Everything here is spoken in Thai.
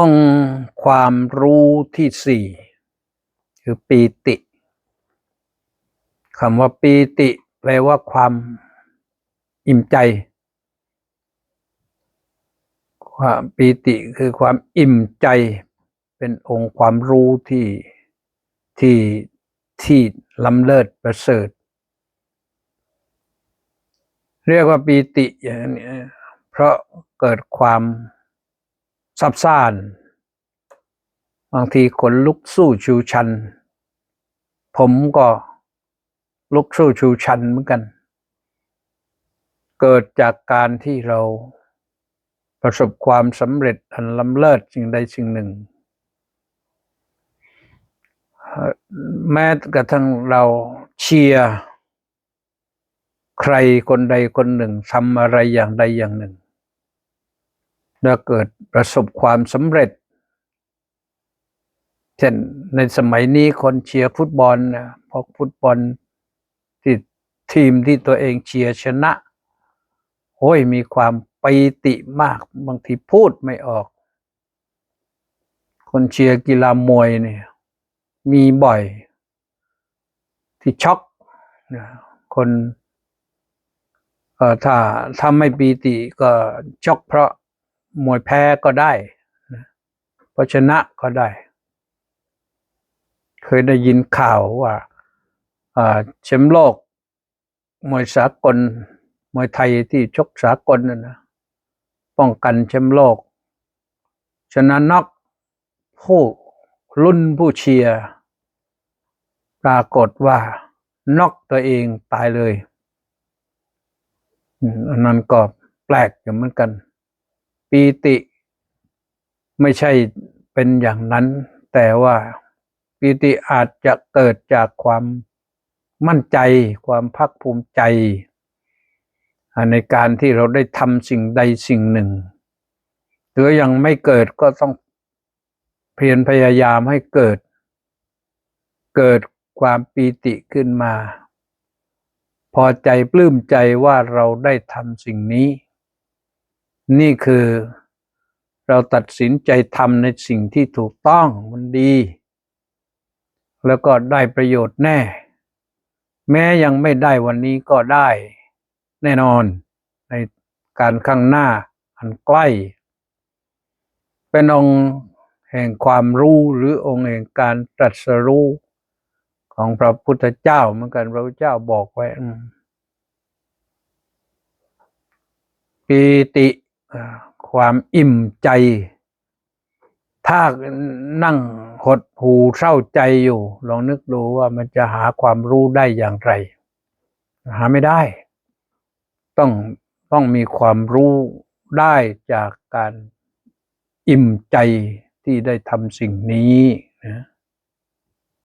องความรู้ที่สี่คือปีติคำว่าปีติแปลว่าความอิ่มใจ ความปีติคือความอิ่มใจ เป็นองค์ความรู้ที่ที่ที่ล้ำเลิศประเสริฐ เรียกว่าปีติอย่างนี้เพราะเกิดความ ซับซ่าน บางทีขนลุกสู้ชูชัน ผมก็ลุกสู้ชูชันเหมือนกัน เกิดจากการที่เราประสบความสำเร็จอันล้ำเลิศสิ่งใดสิ่งหนึ่ง แม้กระทั่งเราเชียร์ใครคนใดคนหนึ่งทำอะไรอย่างใดอย่างหนึ่ง แล้วเกิดประสบความสำเร็จ เช่นในสมัยนี้คนเชียร์ฟุตบอลนะพอฟุตบอลที่ทีมที่ตัวเองเชียร์ชนะโอ้ยมีความปีติมากบางทีพูดไม่ออก คนเชียร์กีฬามวยเนี่ยมีบ่อย ที่ช็อกนะคนถ้าถ้าไม่ปีติก็ช็อกเพราะ มวยแพ้ก็ได้นะเพราะชนะก็ได้ เคยได้ยินข่าวว่าอ่าแชมป์โลก มวยสากล มวยไทยที่ชกสากลนั่นนะป้องกันแชมป์โลก ชนะน็อกผู้รุ่นผู้เชียร์ปรากฏว่าน็อกตัวเองตายเลยอันนั้นก็แปลกอยู่เหมือนกัน ปีติ ไม่ใช่เป็นอย่างนั้น แต่ว่าปีติอาจจะเกิดจากความมั่นใจ ความภาคภูมิใจ ในการที่เราได้ทำสิ่งใดสิ่งหนึ่ง หรือยังไม่เกิดก็ต้องเพียรพยายามให้เกิด เกิดความปีติขึ้นมา พอใจปลื้มใจว่าเราได้ทำสิ่งนี้ นี่คือเราตัดสินใจทำในสิ่งที่ถูกต้องมันดี แล้วก็ได้ประโยชน์แน่ แม้ยังไม่ได้วันนี้ก็ได้แน่นอนในการข้างหน้าอันใกล้ เป็นองค์แห่งความรู้หรือองค์แห่งการตรัสรู้ของพระพุทธเจ้าเหมือนกันพระพุทธเจ้าบอกไว้ปีติ ความอิ่มใจ ถ้านั่งหดหูเศร้าใจอยู่ ลองนึกดูว่ามันจะหาความรู้ได้อย่างไร หาไม่ได้ ต้องต้องมีความรู้ได้จากการอิ่มใจที่ได้ทำสิ่งนี้นะ